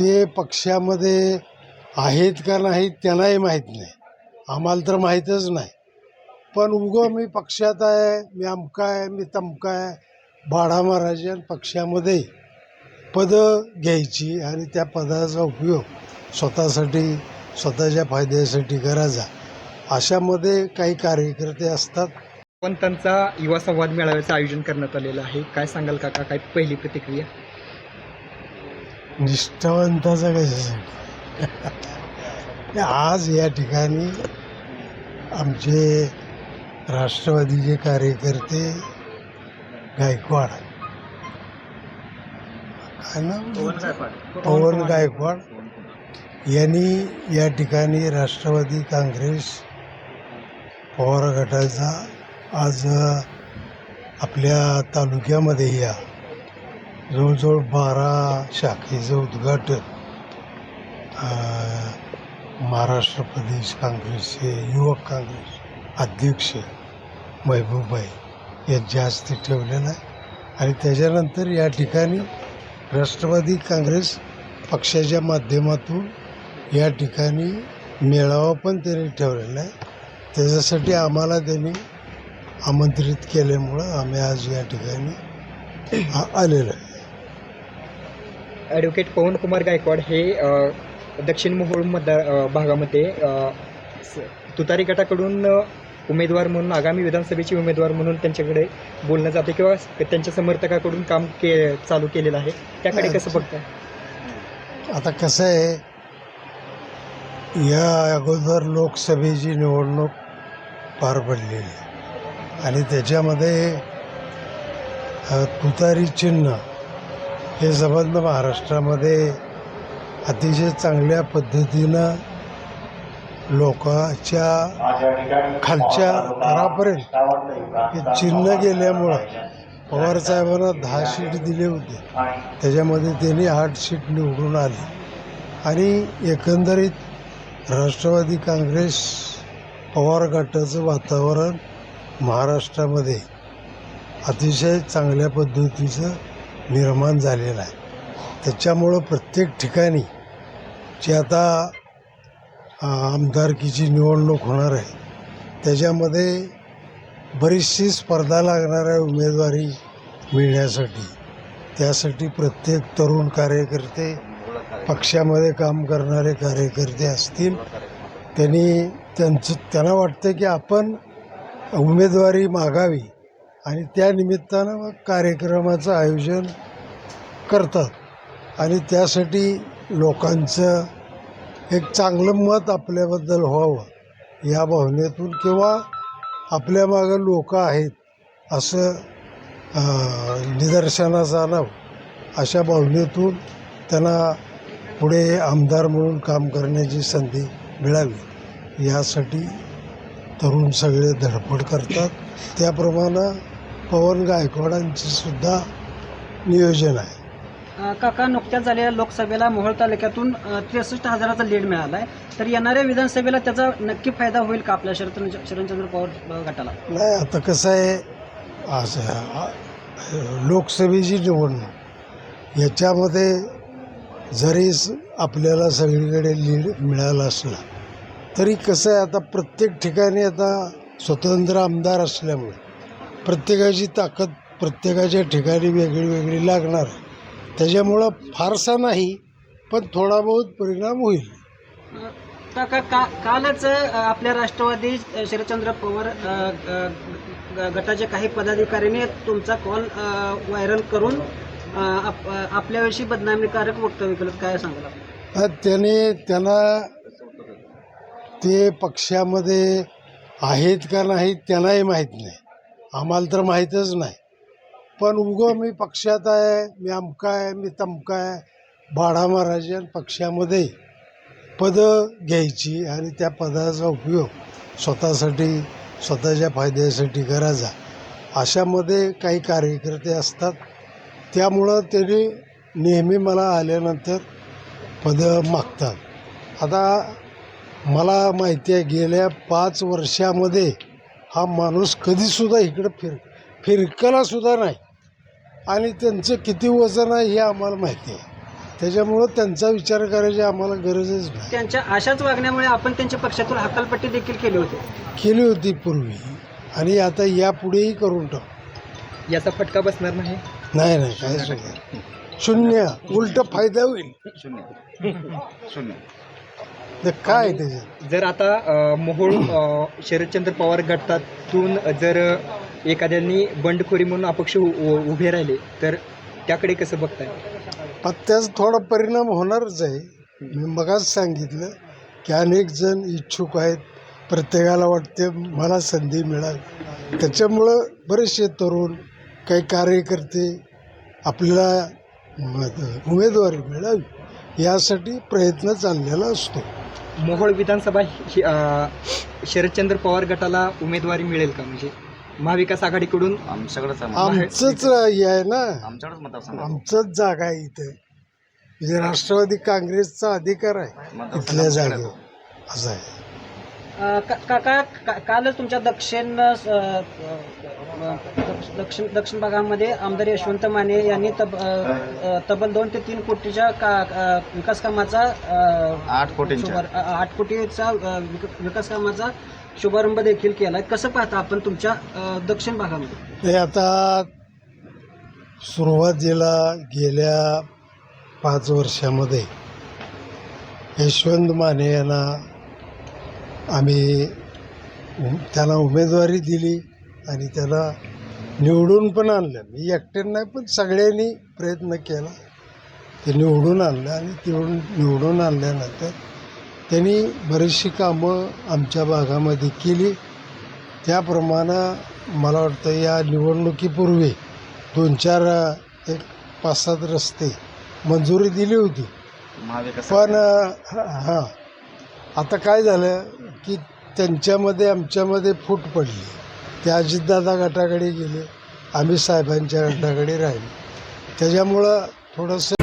ते पक्षामध्ये आहेत का नाहीत त्यांनाही माहीत नाही. आम्हाला तर माहीतच नाही. पण उगं मी पक्षात आहे मी अमका आहे मी तमका आहे बाढा महाराज आणि पक्षामध्ये पदं घ्यायची आणि त्या पदाचा उपयोग स्वतःसाठी स्वतःच्या फायद्यासाठी करायचा. अशामध्ये काही कार्यकर्ते असतात. पण त्यांचा युवा संवाद मेळाव्याचं आयोजन करण्यात आलेलं आहे. काय सांगाल काका? काय पहिली प्रतिक्रिया? निष्ठावंताचा कशासाठी आज या ठिकाणी आमचे राष्ट्रवादीचे कार्यकर्ते गायकवाड. काय नाव पवन गायकवाड. यांनी या ठिकाणी राष्ट्रवादी काँग्रेस पवार गटाचा आज आपल्या तालुक्यामध्ये या जवळजवळ बारा शाखेचं उद्घाटन. महाराष्ट्र प्रदेश काँग्रेसचे युवक काँग्रेस अध्यक्ष महबूबाई यांच्या हस्ते ठेवलेलं आहे. आणि त्याच्यानंतर या ठिकाणी राष्ट्रवादी काँग्रेस पक्षाच्या माध्यमातून या ठिकाणी मेळावा पण त्यांनी ठेवलेला आहे. त्याच्यासाठी आम्हाला त्यांनी आमंत्रित केल्यामुळं आम्ही आज या ठिकाणी आलेलो आहे. ॲडव्होकेट पवन कुमार गायकवाड हे दक्षिण मोहोळ मतदार भागामध्ये तुतारी गटाकडून उमेदवार म्हणून आगामी विधानसभेचे उमेदवार म्हणून त्यांच्याकडे बोलणं जाते किंवा त्यांच्या समर्थकाकडून काम के चालू केलेलं आहे. त्याकडे कसं बघताय? आता कसं आहे या अगोदर लोकसभेची निवडणूक पार पडलेली. आणि त्याच्यामध्ये तुतारी चिन्ह हे संबंध महाराष्ट्रामध्ये अतिशय चांगल्या पद्धतीनं लोकांच्या खालच्या घरापर्यंत हे चिन्ह गेल्यामुळं पवारसाहेबांना दहा सीट दिले होते. त्याच्यामध्ये त्यांनी आठ सीट निवडून आली. आणि एकंदरीत राष्ट्रवादी काँग्रेस पवार गटाचं वातावरण महाराष्ट्रामध्ये अतिशय चांगल्या पद्धतीचं निर्माण झालेला आहे. त्याच्यामुळं प्रत्येक ठिकाणी जी आता आमदारकीची निवडणूक होणार आहे त्याच्यामध्ये बरीचशी स्पर्धा लागणार आहे उमेदवारी मिळण्यासाठी त्यासाठी प्रत्येक तरुण कार्यकर्ते पक्षामध्ये काम करणारे कार्यकर्ते असतील त्यांनी त्यांचं त्यांना वाटतं की आपण उमेदवारी मागावी. आणि त्या निमित्तानं मग कार्यक्रमाचं आयोजन करतात. आणि त्यासाठी लोकांचं एक चांगलं मत आपल्याबद्दल व्हावं या भावनेतून किंवा आपल्या मागं लोक आहेत असं अं, निदर्शनास आणावं अशा भावनेतून त्यांना पुढे आमदार म्हणून काम करण्याची संधी मिळावी. यासाठी तरुण सगळे धडपड करतात. त्याप्रमाणे पवन गायकवाडांचं सुद्धा नियोजन आहे. अ, काका नुकत्याच झालेल्या लोकसभेला मोहोळ तालुक्यातून त्रेसष्ट हजाराचा लीड मिळाला आहे तर येणाऱ्या विधानसभेला त्याचा नक्की फायदा होईल का आपल्या शरद शरणचंद्र पवार अ, गटाला? नाही आता कसं आहे असं आ- लोकसभेची निवडणूक. याच्यामध्ये जरी स- आपल्याला सगळीकडे लीड मिळाला असला तरी कसं आहे आता प्रत्येक ठिकाणी आता स्वतंत्र आमदार असल्यामुळे प्रत्येकाची ताकद प्रत्येकाच्या ठिकाणी वेगळी वेगळी लागणार. त्याच्यामुळं फारसा नाही पण थोडा बहुत परिणाम होईल. काका का कालच आपल्या राष्ट्रवादी शरदचंद्र पवार अ, अ, ग- गटाच्या काही पदाधिकाऱ्यांनी तुमचा कॉल व्हायरल करून आप- आपल्याविषयी बदनामीकारक वक्तव्य केलं. काय सांगाल त्याने त्यांना ते पक्षामध्ये आहेत का नाहीत त्यांनाही माहीत नाही. आम्हाला तर माहीतच नाही. पण उगं मी पक्षात आहे मी अमका आहे मी तमका आहे बाढा महाराज आणि पक्षामध्ये पदं घ्यायची आणि त्या पदाचा उपयोग स्वतःसाठी स्वतःच्या फायद्यासाठी करायचा. अशामध्ये काही कार्यकर्ते असतात त्यामुळं त्यांनी नेहमी मला आल्यानंतर पदं मागतात. आता मला माहिती आहे गेल्या पाच वर्षामध्ये हा माणूस कधीसुद्धा इकडं फिर फिरकला सुद्धा नाही. आणि त्यांचं किती वजन आहे हे आम्हाला माहिती आहे. त्याच्यामुळं त्यांचा विचार करायची आम्हाला गरजच नाही. त्यांच्या अशाच वागण्यामुळे आपण त्यांच्या पक्षातून हकालपट्टी देखील केली होती. केली होती पूर्वी. आणि आता यापुढेही करून टाकू. याचा फटका बसणार नाही? नाही नाही काय नाही. शून्य. उलट फायदा होईल. तर काय त्याच्यात? जर आता अ, मोहोळ अ, शरदचंद्र पवार गटातून जर एखाद्यांनी बंडखोरी म्हणून अपक्ष उ- उ- उभे राहिले तर त्याकडे कसं बघताय? पण त्याचा थोडा परिणाम होणारच आहे. मी मगाच सांगितलं की अनेक जण इच्छुक आहेत. प्रत्येकाला वाटते मला संधी मिळावी त्याच्यामुळं बरेचसे तरुण काही कार्यकर्ते आपल्याला म- उमेदवारी मिळावी यासाठी प्रयत्न चाललेला असतो. मोहोळ विधानसभा ही शरदचंद्र पवार गटाला उमेदवारी मिळेल का? म्हणजे महाविकास आघाडीकडून आमच्याकडेच आहे. आमचंच हे आहे ना. आमच्याकडेच मतदारसंघ आमचंच जागा आहे इथे. म्हणजे राष्ट्रवादी काँग्रेसचा अधिकार आहे इथल्या जागेवर. असं आहे. काका का- कालच तुमच्या दक्षिण दक्षिण दक्षिण भागामध्ये आमदार यशवंत माने यांनी तब तब्बल दोन ते तीन कोटीच्या का विकास कामाचा आठ अ, आठ कोटीचा विकास कामाचा शुभारंभ देखील केलाय. कसं पाहता आपण तुमच्या दक्षिण भागामध्ये? हे आता सुरुवातीला गेल्या पाच वर्षामध्ये यशवंत माने यांना आम्ही त्यांना उमेदवारी दिली आणि त्याला निवडून पण आणलं. मी एकट्यानं नाही पण सगळ्यांनी प्रयत्न केला. ते निवडून आणलं आणि निवडून निवडून आणल्यानंतर त्यांनी बरीचशी कामं आमच्या भागामध्ये केली. त्याप्रमाणे मला वाटतं या निवडणुकीपूर्वी दोन चार एक पाच सात रस्ते मंजुरी दिली होती. पण हां. आता काय झालं? की त्यांच्यामध्ये आमच्यामध्ये फूट पडली. ते अजितदादा गटाकडे गेले. आम्ही साहेबांच्या गटाकडे राहिलो. त्याच्यामुळं थोडंसं